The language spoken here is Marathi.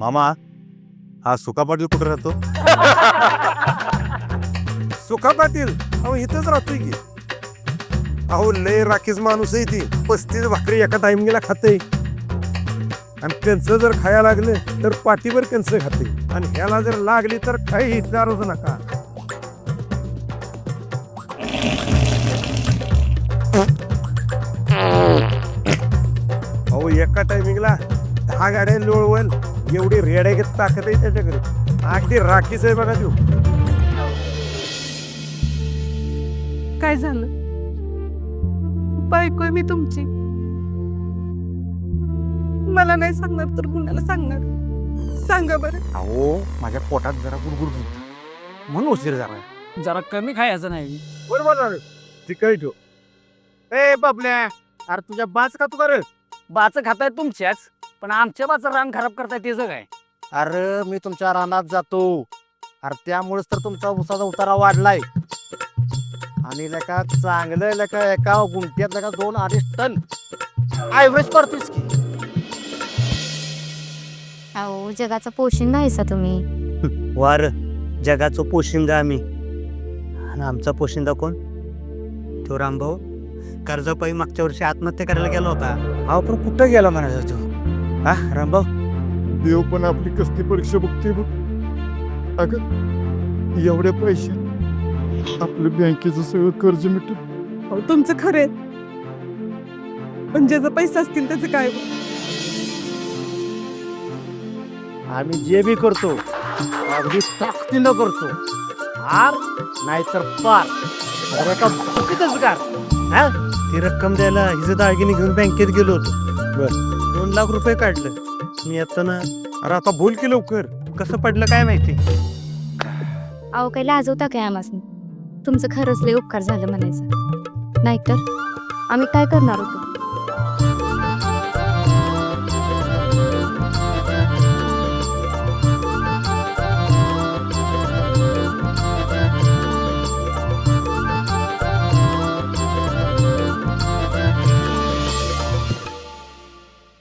मामा हा सुका पाटील कुठे राहतो? सुका पाटील? अहो इथंच राहतोय की. अहो लय राखीच माणूस आहे ती. पस्तीस भाकरी एका टाइमिंगला खाते आणि त्यांचं जर खायला लागलं तर पाठीवर त्यांचं खाते आणि ह्याला जर लागली तर काही विचारूच नका. अहो एका टायमिंगला दहा गाड्या लोळवल एवढी रेड्या घेत ताकद आहे त्याच्याकडे. अगदी राखीच आहे बघा तू काय झालं? बायको आहे मी तुमची. मला नाही सांगणार तर कुणाला सांगणार? सांगा बरं. अहो माझ्या पोटात जरा गुडगुड होत. म्हणून उशीर झाला. जरा कमी खायचं नाही. बरोबर ती काही ठेव. ए बाबल्या अरे तुझ्या बाच का तू कर बाच खाताय तुमच्याच. पण आमच्या बाच रान खराब करताय त्याचं काय अरे मी तुमच्या रानात जातो. अरे त्यामुळेच तर तुमचा उसाचा उतारा वाढलाय. आणि लेका चांगलं लेका एका गुंट्यात लेका दोन अडीच टन. ॲव्हरेज पडतोच की. अहो जगाचा पोशिंदा आहेसा तुम्ही. वार जगाचं पोशिंदा आम्ही. आणि आमचा पोशिंदा कोण? तो रामभाऊ कर्जपाई मागच्या वर्षी आत्महत्या करायला गेला होता. अहो पण कुठं गेला म्हणायचा तो? हा रामभाऊ. देव पण आपली कसली परीक्षा बघते बघ. अगं एवढ्या पैसे आपलं बँकेचं सगळं कर्ज मिटत अहो, तुमचं खरे पण ज्याचं पैसे असतील त्याचं काय हो? आम्ही जे बी करतो अगदी ताकदीनं करतो. हार नाहीतर पार. अरे एका बुकीतच गार. हा? ती रक्कम द्यायला हिचं दागिने घेऊन बँकेत गेलो होतो. दोन लाख रुपये काढलं. मी येताना अरे आता बोल की लवकर. कसं पडलं काय माहिती? अहो काही लाजवता काय आम्हाला तुमचं खरंच लय उपकार झालं म्हणायचं. नाहीतर आम्ही काय करणार होतो?